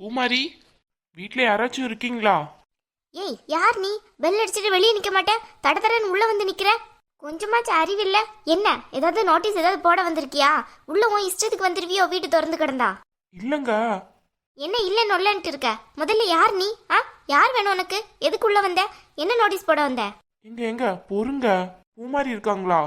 பூமாரி வீட்ல யாராச்சும் இருக்கீங்களா? ஏய் யார் நீ? பெல் அடிச்சுட்டு வெளியே நிக்க மாட்டே. தட தடன்னு உள்ள வந்து நிக்கிற. கொஞ்சமாச்சும் அறிவில்ல. என்ன? ஏதாவது நோட்டீஸ் ஏதாவது போட வந்திருக்கியா? உள்ள உன் இஷ்டத்துக்கு வந்துருவியோ? வீட்டு திறந்து கிடந்தா? இல்லங்க. என்ன இல்ல நொல்லன்ட்டு இருக்க? முதல்ல யார் நீ? ஆ? யார் வேணும் உனக்கு? எதுக்கு உள்ள வந்த? என்ன நோட்டீஸ் போட வந்த? எங்க எங்க? பொறுங்க. பூமாரி இருக்காங்களா?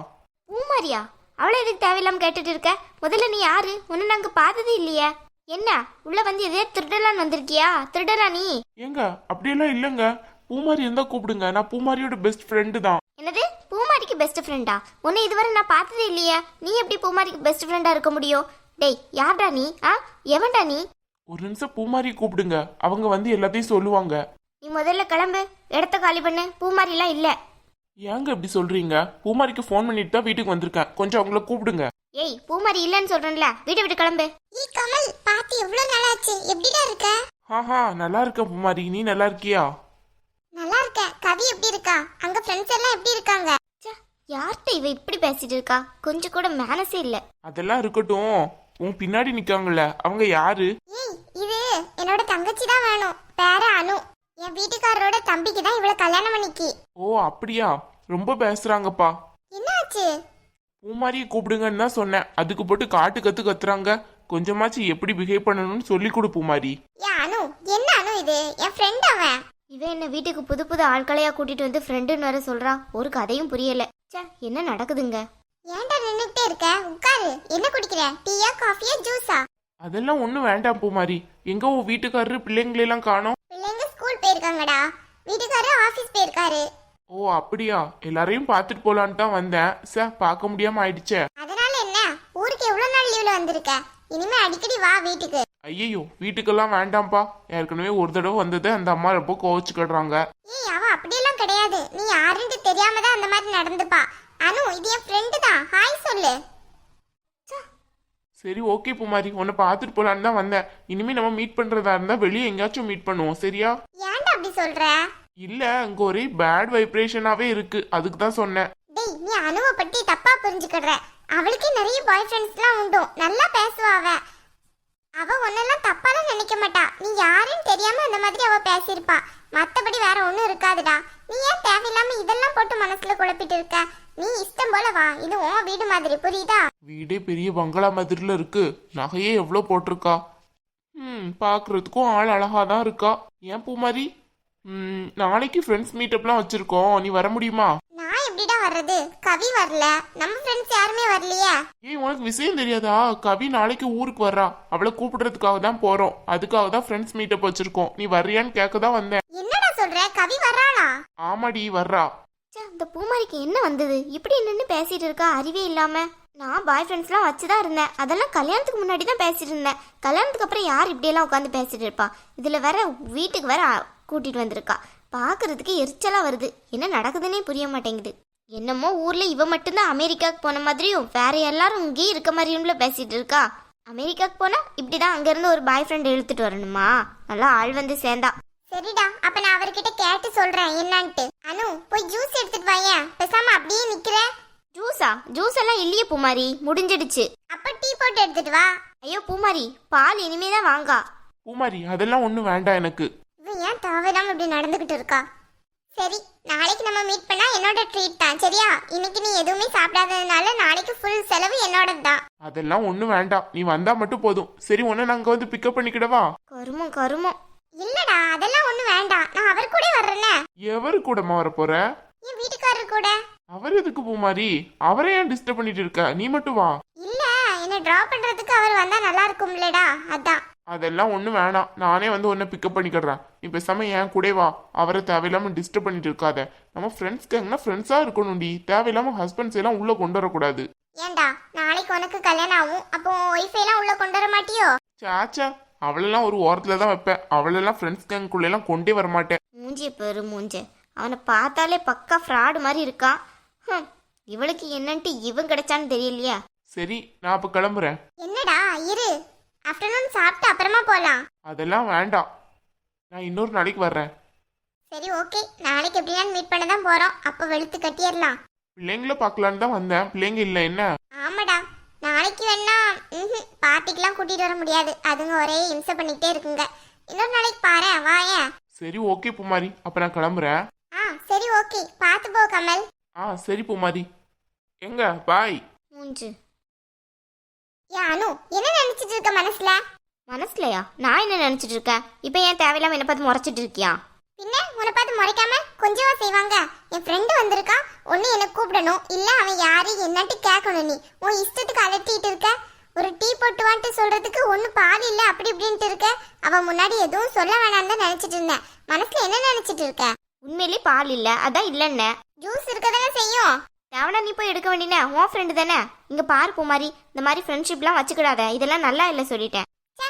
பூமாரியா? அவளை எதுக்கு தேவையில்லாம கேட்டுட்டு இருக்க? முதல்ல நீ யாரு? உன்னை நாங்க பார்த்ததே இல்லையே. என்ன? உள்ள வந்து எதையோ திருடலான்னு வந்திருக்கியா? திருடலா நீ? ஏங்க அப்படியெல்லாம் இல்லைங்க. பூமாரி இருந்தா கூப்பிடுங்க. நான் பூமாரியோட பெஸ்ட் ஃப்ரெண்டு தான். என்னது? பூமாரிக்கு பெஸ்ட் ஃப்ரெண்டா உன்னை இதுவரை நான் பார்த்ததே இல்லையே. நீ எப்படி பூமாரிக்கு பெஸ்ட் ஃப்ரெண்டா இருக்க முடியும்? டேய் யார்டா நீ? ஆ? எவன்டா நீ? ஒரு நிமிஷம் பூமாரி கூப்பிடுங்க. அவங்க வந்து எல்லாத்தையும் சொல்லுவாங்க. நீ முதல்ல கிளம்பு. இடத்த காலி பண்ணு. பூமாரிலாம் இல்ல. ஏங்க இப்படி சொல்றீங்க? பூமாரிக்கு ஃபோன் பண்ணிட்டு தான் வீட்டுக்கு வந்திருக்கேன். கொஞ்சம் அவங்கள கூப்பிடுங்க. ஏய் பூமாரி இல்லைன்னு சொல்றேன்ல. வீட்டை விட்டு கிளம்பு. ஈ கமல் பாத்து எவ்வளவு நாளாச்சு? எப்படிடா இருக்க? ஆஹா நல்லா இருக்கேன் பூமாரி. நீ நல்லா இருக்கியா? நல்லா இருக்க கவி எப்படி இருக்கா? அங்க ஃப்ரெண்ட்ஸ் எல்லாம் எப்படி இருக்காங்க? ச்சே, யார்கிட்ட இவ இப்படி பேசிட்டு இருக்கா? கொஞ்சம் கூட மேனஸே இல்ல. அதெல்லாம் இருக்கட்டும். உன் பின்னாடி நிக்காங்கல்ல. அவங்க யாரு? ஏய் இது என்னோட தங்கச்சி தான் வேணும். பேர அனு. என் வீட்டுக்காரரோட தம்பிக்கு தான் இவ்வளவு கல்யாணம் பண்ணிக்கி. ஓ அப்படியா? ரொம்ப பேசுறாங்கப்பா. என்னாச்சு? பூமாரியை கூப்பிடுங்கன்னு தான் சொன்னேன். அதுக்கு போட்டு காட்டு கத்து கத்துறாங்க. கொஞ்சமாச்சு எப்படி பிஹேவ் பண்ணணும்னு சொல்லி கொடு பூமாரி. ஏன் அனு என்ன அனு இது? என் ஃப்ரெண்ட் அவன். இவ என்ன வீட்டுக்கு புது புது ஆட்களையா கூட்டிட்டு வந்து ஃப்ரெண்டுன்னு வேற சொல்றா. ஒரு கதையும் புரியல. ச்சே என்ன நடக்குதுங்க? ஏன்டா நின்னுட்டே இருக்க? உட்காரு. என்ன குடிக்கிற? டீயா காஃபியா ஜூஸா? அதெல்லாம் ஒன்றும் வேண்டாம் பூமாரி. எங்க உன் வீட்டுக்காரரு பிள்ளைங்களெல்லாம் காணோம் பிள்ளைங்க ஸ்கூல் போயிருக்காங்கடா வீட்டுக்காரர் ஆபீஸ் போயிருக்காரு ஓ அப்படியா? எல்லாரையும் பார்த்துட்டு போலான்னு தான் வந்தேன். சார் பார்க்க முடியாம ஆயிடுச்சே. அதனால என்ன? ஊருக்கு எவ்வளவு நாள் லீவ்ல வந்திருக்க? இனிமே அடிக்கடி வா வீட்டுக்கு. ஐயையோ வீட்டுக்கெல்லாம் வேண்டாம்ப்பா. ஏற்கனவே ஒரு தடவை வந்தது. அந்த அம்மா ரொம்ப கோவச்சுக்கிடுறாங்க. ஏய் அவ அப்படியெல்லாம் கிடையாது. நீ யாருன்னு தெரியாம தான் அந்த மாதிரி நடந்துப்பா. அனு இது என் ஃப்ரெண்டு தான். ஹாய் சொல்லு. சரி ஓகே பூமாரி. உன்னை பார்த்துட்டு போலான்னு தான் வந்தேன். இனிமே நம்ம மீட் பண்றதா இருந்தா வெளியே எங்கேயாச்சும் மீட் பண்ணுவோம். சரியா? ஏன்டா அப்படி சொல்ற? இல்ல அங்க ஒரே பேட் வைப்ரேஷனாவே இருக்கு. அதுக்கு தான் சொன்னேன். டேய் நீ அனுவை பத்தி தப்பா புரிஞ்சுக்கிடுற. அவளுக்கே நிறைய பாய் ஃப்ரெண்ட்ஸ்லாம் உண்டு. நல்லா பேசுவா அவ அவ ஒன்னெல்லாம் தப்பாலாம் நினைக்க மாட்டா. நீ யாருன்னு தெரியாம அந்த மாதிரி அவ பேசியிருப்பா. மத்தபடி வேற ஒண்ணும் இருக்காதுடா. நீ ஏன் தேவையில்லாம இதெல்லாம் போட்டு மனசுல குழப்பிட்டு இருக்க? நீ இஷ்டம் போல வா. இது உன் வீடு மாதிரி. புரியுதா? வீடே பெரிய பங்களா மாதிரில இருக்கு. நகையே எவ்வளோ போட்டிருக்கா? ம் பார்க்கறதுக்கும் ஆள் அழகா தான் இருக்கா. ஏன் பூமாரி? நாளைக்கு ஃப்ரெண்ட்ஸ் மீட்டப்லாம் வச்சிருக்கோம். நீ வர முடியுமா? நான் எப்படிடா வர்றது? கவி வரல. நம்ம ஃப்ரெண்ட்ஸ் யாருமே வரலையே. ஏய் உனக்கு விஷயம் தெரியாதா? கவி நாளைக்கு ஊருக்கு வர்றா. அவளை கூப்பிடுறதுக்காக தான் போறோம். அதுக்காக தான் ஃப்ரெண்ட்ஸ் மீட்டப் வச்சிருக்கோம். நீ வர்றியான்னு கேட்க தான் வந்தேன். என்னடா சொல்ற? கவி வர்றாளா? ஆமாடி வர்றா. ச்சே இந்த பூமாரிக்கு என்ன வந்தது? இப்படி நின்று பேசிட்டு இருக்கா? அறிவே இல்லாம. நான் பாய் ஃப்ரெண்ட்ஸ்லாம் வச்சு தான் இருந்தேன். அதெல்லாம் கல்யாணத்துக்கு முன்னாடி தான் பேசிட்டு இருந்தேன். கல்யாணத்துக்கு அப்புறம் யார் இப்படியெல்லாம் உட்காந்து பேசிட்டு இருப்பா? இதில் வேற வீட்டுக்கு வேற கூட்டிட்டு வந்திருக்கா. பார்க்கறதுக்கு எரிச்சலாக வருது. என்ன நடக்குதுன்னே புரிய மாட்டேங்குது. என்னமோ ஊரில் இவ மட்டும்தான் அமெரிக்காவுக்கு போன மாதிரியும் வேற எல்லாரும் இங்கேயே இருக்க மாதிரியும்ல பேசிட்டு இருக்கா. அமெரிக்காவுக்கு போனால் இப்படி தான் அங்கேருந்து ஒரு பாய் ஃப்ரெண்ட் இழுத்துட்டு வரணுமா? நல்லா ஆள் வந்து சேர்ந்தா. சரிடா அப்ப நான் அவர்கிட்ட கேட்டு சொல்றேன் என்னன்ட்டு. அனு போய் ஜூஸ் எடுத்துட்டு வாயேன் பேசாம அப்படியே நிக்கிற. ஜூஸா ஜூஸ் எல்லாம் இல்லையே பூமாரி. முடிஞ்சிடுச்சு. அப்ப டீ போட்டு எடுத்துட்டு வா. ஐயோ பூமாரி பால் இனிமே தான் வாங்கா. பூமாரி அதெல்லாம் ஒன்றும் வேண்டாம் எனக்கு. தேவையில்லாம இப்படி நடந்துகிட்டு இருக்கா? சரி நாளைக்கு நம்ம மீட் பண்ணா என்னோட ட்ரீட் தான் சரியா? இன்னைக்கு நீ எதுவுமே சாப்பிடாததுனால நாளைக்கு ஃபுல் செலவு என்னோட தான். அதெல்லாம் ஒன்றும் வேண்டாம். நீ வந்தா மட்டும் போதும். சரி உன்னை நாங்கள் வந்து பிக்கப் பண்ணிக்கிடவா? கருமம் கருமம். இல்லடா அதெல்லாம் ஒண்ணும் வேண்டாம். நான் அவர் கூட வர்றேனே. எவரு கூடமா வர போற என் வீட்டுக்காரர் கூட. அவர் எதுக்கு பூமாரி? அவரை ஏன் டிஸ்டர்ப் பண்ணிட்டு இருக்க? நீ மட்டும் வா. இல்ல என்ன டிராப் பண்றதுக்கு அவர் வந்தா நல்லா இருக்கும்லடா. அதான். அதெல்லாம் ஒன்றும் வேணாம். நானே வந்து உன்னை பிக்கப் பண்ணிக்கிறேன். நீ பேசாம என் கூட வா. அவரை தேவையில்லாம டிஸ்டர்ப் பண்ணிட்டு இருக்காத. நம்ம ஃப்ரெண்ட்ஸ் கேங்கன்னா ஃப்ரெண்ட்ஸாக இருக்கணும்டி. தேவையில்லாம ஹஸ்பண்ட்ஸ் எல்லாம் உள்ள கொண்டு வரக்கூடாது. ஏன்டா நாளைக்கு உனக்கு கல்யாணம் ஆகும். அப்போ ஒய்ஃபை எல்லாம் உள்ள கொண்டு வர மாட்டியோ? சாச்சா அவளெல்லாம் ஒரு ஓரத்தில் தான் வைப்பேன். அவளெல்லாம் ஃப்ரெண்ட்ஸ் கேங்குள்ளெல்லாம் கொண்டே வர மாட்டேன். மூஞ்சிய பெரு மூஞ்ச. அவனை பார்த்தாலே பக்கா ஃப்ராடு மாதிரி இருக்கான் ஹம், இவளுக்கு என்னன்ட்டு இவன் கிடைச்சான்னு தெரியலையா. சரி நான் அப்போ கிளம்புறேன். என்னடா இரு. ஆஃப்டர்நூன் சாப்பிட்டு அப்புறமா போலாம். அதெல்லாம் வேண்டாம். நான் இன்னொரு நாளைக்கு வர்றேன். சரி ஓகே நாளைக்கு எப்படியான்னு மீட் பண்ண தான் போறோம். அப்போ வெளுத்து கட்டிடலாம். பிள்ளைங்கள பார்க்கலான்னு தான் வந்தேன். பிள்ளைங்க இல்லை என்ன? ஆமாடா. நாளைக்கு வேணா ம்ஹும், பார்ட்டிக்கெல்லாம் கூட்டிட்டு வர முடியாது. அதுங்க ஒரே இம்சை பண்ணிக்கிட்டே இருக்குங்க. இன்னொரு நாளைக்கு பாரு வாயேன் சரி ஓகே பூமாரி. அப்ப நான் கிளம்புறேன். ஆ சரி ஓகே பார்த்து போ கமல். ஆ சரி பூமாரி. எங்க? பாய். மூஞ்சு. அனு என்ன நினைச்சிட்டு இருக்க மனசுல? மனசுலையா? நான் என்ன நினைச்சிட்டு இருக்கேன்? இப்போ ஏன் தேவையில்லாம என்ன பார்த்து முறைச்சிட்டு இருக்கியா? பின்ன உன்னை பார்த்து முறைக்காம கொஞ்சமா செய்வாங்க. என் ஃப்ரெண்டு வந்திருக்கா ஒன்னு என்ன கூப்பிடணும். இல்ல அவன் யாரு என்னட்டு கேட்கணும் நீ. உன் இஷ்டத்துக்கு அலட்டிட்டு இருக்க. ஒரு டீ போட்டு வான்ட்டு சொல்றதுக்கு ஒண்ணு பால் இல்ல அப்படி இப்படின்ட்டு இருக்க. அவன் முன்னாடி எதுவும் சொல்ல வேணாம்னு தான் நினைச்சிட்டு இருந்தேன். மனசுல என்ன நினைச்சிட்டு இருக்க? உண்மையிலேயே பால் இல்ல அதான் இல்லைன்ன. ஜூஸ் இருக்க தானே செய்யும். தேவனா நீ போய் எடுக்க வேண்டியனே? உன் ஃப்ரெண்டு தானே? இங்க பாரு பூமாரி இந்த மாதிரி ஃப்ரெண்ட்ஷிப்லாம் வச்சுக்கிடாத. இதெல்லாம் நல்லா இல்லை சொல்லிட்டேன். ச்சே,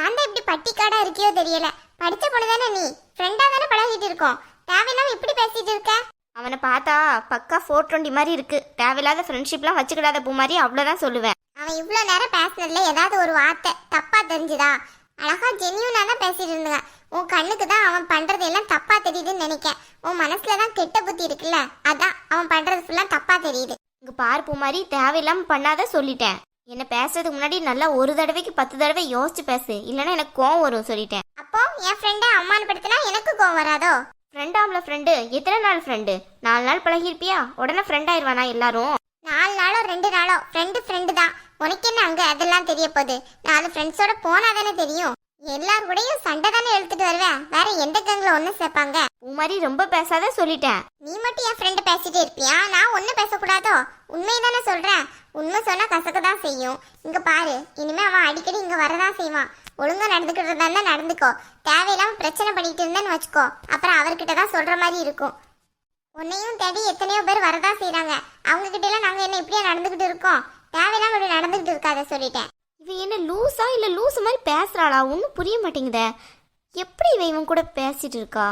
ஏன்டா இப்படி பட்டிக்காடா இருக்கியோ தெரியல. படிச்ச பொண்ணு தானே நீ ஃப்ரெண்டா தானே பழகிட்டு இருக்கோம். தேவையில்லாம இப்படி பேசிட்டு இருக்க? அவனை பார்த்தா பக்கா ஃபோர் டுவெண்ட்டி மாதிரி இருக்கு. தேவையில்லாத ஃப்ரெண்ட்ஷிப்லாம் வச்சுக்கிடாத பூமாரி அவ்வளோதான் சொல்லுவேன். அவன் இவ்வளோ நேரம் பேசினதுல ஏதாவது ஒரு வார்த்தை தப்பா தெரிஞ்சுதா? அழகா ஜென்யூனா தான் பேசிட்டு இருந்தாங்க உன் கண்ணுக்கு தான் அவன் பண்றது எல்லாம் தப்பா தெரியுதுன்னு நினைக்கேன். உன் மனசுல தான் கெட்ட புத்தி இருக்குல்ல? அதான் அவன் பண்றது ஃபுல்லா தப்பா தெரியுது. இங்க பாரு பூமாரி தேவையில்லாம பண்ணாத சொல்லிட்டேன். என்ன பேசுறதுக்கு முன்னாடி நல்லா ஒரு தடவைக்கு பத்து தடவை யோசிச்சு பேசு. இல்லைன்னா எனக்கு கோவம் வரும் சொல்லிட்டேன். அப்போ என் ஃப்ரெண்டை அம்மானு படுத்தினா எனக்கு கோவம் வராதோ? ஃப்ரெண்டாம்ல ஃப்ரெண்டு எத்தனை நாள் ஃப்ரெண்டு நாலு நாள் பழகிருப்பியா உடனே ஃப்ரெண்ட் ஆயிடுவானா எல்லாரும்? நாளோ ரெண்டு நாளோ? ஃப்ரெண்டு ஃப்ரெண்டு தான். உனக்கு என்ன அங்க அதெல்லாம் தெரிய போகுது? நாலு ஃப்ரெண்ட்ஸோட போனா தானே தெரியும். எல்லார் கூடயும் சண்டை தானே எடுத்துட்டு வருவேன் வேற எந்த கேங்ல ஒண்ணு சேர்ப்பாங்க? பூமாரி ரொம்ப பேசாத சொல்லிட்டேன். நீ மட்டும் என் ஃப்ரெண்டு பேசிட்டே இருப்பியா? நான் ஒன்றும் பேசக்கூடாதோ? உண்மையை தானே சொல்கிறேன் உண்மை சொன்னால் கசக்க தான் செய்யும். இங்கே பாரு இனிமே அவன் அடிக்கடி இங்கே வரதான் செய்வான். ஒழுங்கா நடந்துக்கிட்டு இருந்தா நடந்துக்கோ. தேவையில்லாம பிரச்சனை பண்ணிட்டு இருந்தேன்னு வச்சுக்கோ. அப்புறம் அவர்கிட்ட தான் சொல்கிற மாதிரி இருக்கும். உன்னையும் தேடி எத்தனையோ பேர் வரதான் செய்கிறாங்க அவங்க கிட்ட எல்லாம் நாங்கள் என்ன இப்படியே நடந்துக்கிட்டு இருக்கோம்? தேவையில்லாம இப்படி நடந்துக்கிட்டு இருக்காத சொல்லிட்டேன். இவன் என்ன லூஸா இல்ல லூஸ் மாதிரி பேசுறாளா? ஒன்றும் புரிய மாட்டேங்குதே. எப்படி இவன் இவன் கூட பேசிட்டு இருக்கா?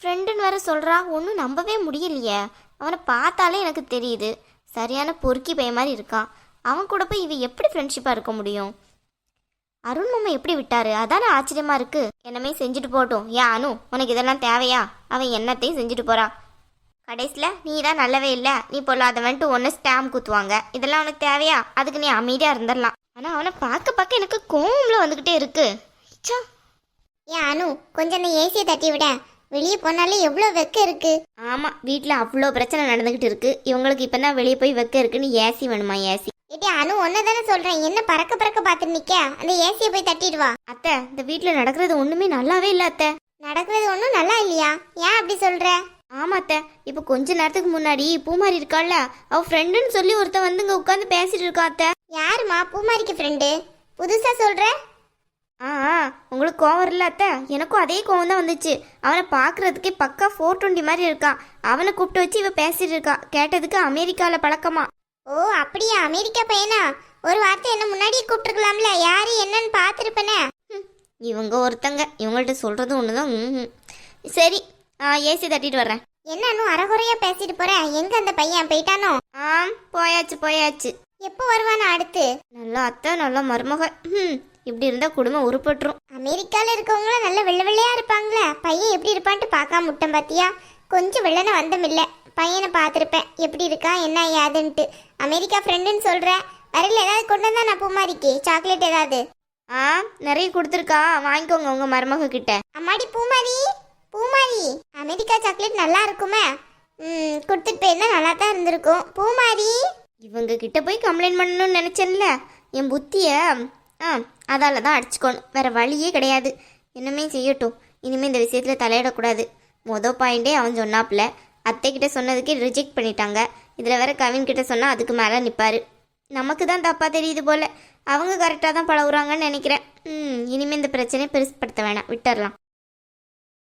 ஃப்ரெண்டுன்னு வேற சொல்றா. ஒன்றும் நம்பவே முடியலையே. அவனை பார்த்தாலே எனக்கு தெரியுது. சரியான பொறுக்கி பையன் மாதிரி இருக்கான் அவன் கூட போய் இவன் எப்படி ஃப்ரெண்ட்ஷிப்பாக இருக்க முடியும்? அருண் மாமா எப்படி விட்டாரு? அதானே ஆச்சரியமா இருக்கு. என்னமே செஞ்சுட்டு போட்டும் ஏன் அனு உனக்கு இதெல்லாம் தேவையா? அவன் என்னத்தையும் செஞ்சுட்டு போறான் கடைசியில் நீ தான் நல்லவே இல்லை. நீ பொல்லாதவன்ட்டு ஒன்று ஸ்டாம்ப் குத்துவாங்க. இதெல்லாம் உனக்கு தேவையா? அதுக்கு நீ அமைதியாக இருந்துடலாம். ஆனால் அவனை பார்க்க பார்க்க எனக்கு கோவம்ல வந்துக்கிட்டே இருக்கு. ச்சே. ஏன் அனு கொஞ்சம் அந்த ஏசியை தட்டி விட. வெளியே போனாலே எவ்வளோ வெக்க இருக்கு? ஆமாம் வீட்டில் அவ்வளோ பிரச்சனை நடந்துக்கிட்டு இருக்கு. இவங்களுக்கு இப்போ தான் வெளியே போய் வைக்க இருக்குன்னு ஏசி வேணுமா ஏசி ஏடி அனு ஒன்னு தானே சொல்றேன். என்ன பறக்க பறக்க பார்த்துட்டு நிக்க? அந்த ஏசியை போய் தட்டிட்டு வா. அத்தை இந்த வீட்டில் நடக்கிறது ஒன்றுமே நல்லாவே இல்லை அத்தை. நடக்கிறது ஒன்றும் நல்லா இல்லையா? ஏன் அப்படி சொல்ற? ஆமா அத்தை இப்போ கொஞ்ச நேரத்துக்கு முன்னாடி பூமாரி இருக்காள்ல அவ ஃப்ரெண்டுன்னு சொல்லி ஒருத்தன் வந்து இங்கே உட்காந்து பேசிட்டு இருக்கா அத்தை யாருமா பூமாரிக்கு ஃப்ரெண்டு புதுசா சொல்ற? ஆ ஆ, உங்களுக்கு கோவம் வரல அத்தை. எனக்கும் அதே கோவம் தான் வந்துச்சு. அவனை பார்க்கறதுக்கே பக்கா ஃபோர் டுவெண்ட்டி மாதிரி இருக்கான் அவனை கூப்பிட்டு வச்சு இவ பேசிட்டு இருக்கா. கேட்டதுக்கு அமெரிக்காவில் பழக்கமா. ஓ அப்படியா? அமெரிக்கா பையனா? ஒரு வார்த்தை என்ன முன்னாடியே கூப்பிட்டுருக்கலாம்ல. யாரு என்னன்னு பார்த்துருப்பனே. இவங்க ஒருத்தங்க. இவங்கள்ட்ட சொல்றது ஒன்று தான் ம் சரி ஏசி தட்டிட்டு வர்றேன். என்ன அனு அறகுறையா பேசிட்டு போற? எங்க அந்த பையன்? போயிட்டானோ? ஆ போயாச்சு போயாச்சு. எப்போ வருவானா அடுத்து? நல்லா அத்தை நல்லா மருமக. ம் இப்படி இருந்தால் குடும்பம் உருப்பட்டுரும். அமெரிக்கால இருக்கவங்களும் நல்ல வெள்ளை வெள்ளையா இருப்பாங்களே? பையன் எப்படி இருப்பான்ட்டு பார்க்காம முட்டம் பாத்தியா? கொஞ்சம் வெள்ளன வந்தமில்ல பையனை பார்த்துருப்பேன். எப்படி இருக்கா என்ன ஏதுன்ட்டு. அமெரிக்கா ஃப்ரெண்டுன்னு சொல்ற. வரையில ஏதாவது கொண்டு வந்தா நான் பூமாரிக்கு? சாக்லேட் ஏதாவது? ஆ நிறைய கொடுத்துருக்கா. வாங்கிக்கோங்க உங்க மருமக கிட்ட அம்மாடி பூமாரி! பூமாரி அமெரிக்கா சாக்லேட் நல்லா இருக்குமே? ம் கொடுத்துட்டு போயிருந்தா நல்லா தான் இருந்திருக்கும். பூமாரி! இவங்க கிட்ட போய் கம்ப்ளைண்ட் பண்ணணும்னு நினச்சேன்ல. என் புத்திய ஆ அதால் தான் அடிச்சுக்கணும். வேறு வழியே கிடையாது. என்னமே செய்யட்டும். இனிமேல் இந்த விஷயத்தில் தலையிடக்கூடாது. மொதல் பாயிண்டே அவன் சொன்னாப்புல. அத்தை கிட்ட சொன்னதுக்கே ரிஜெக்ட் பண்ணிட்டாங்க. இதில் வேற கவின் கிட்ட சொன்னால் அதுக்கு மேலே நிற்பாரு நமக்கு தான் தப்பாக தெரியுது போல. அவங்க கரெக்டாக தான் பழகுறாங்கன்னு நினைக்கிறேன். ம் இனிமேல் இந்த பிரச்சனையை பெருசுப்படுத்த வேணாம். விட்டுறலாம்.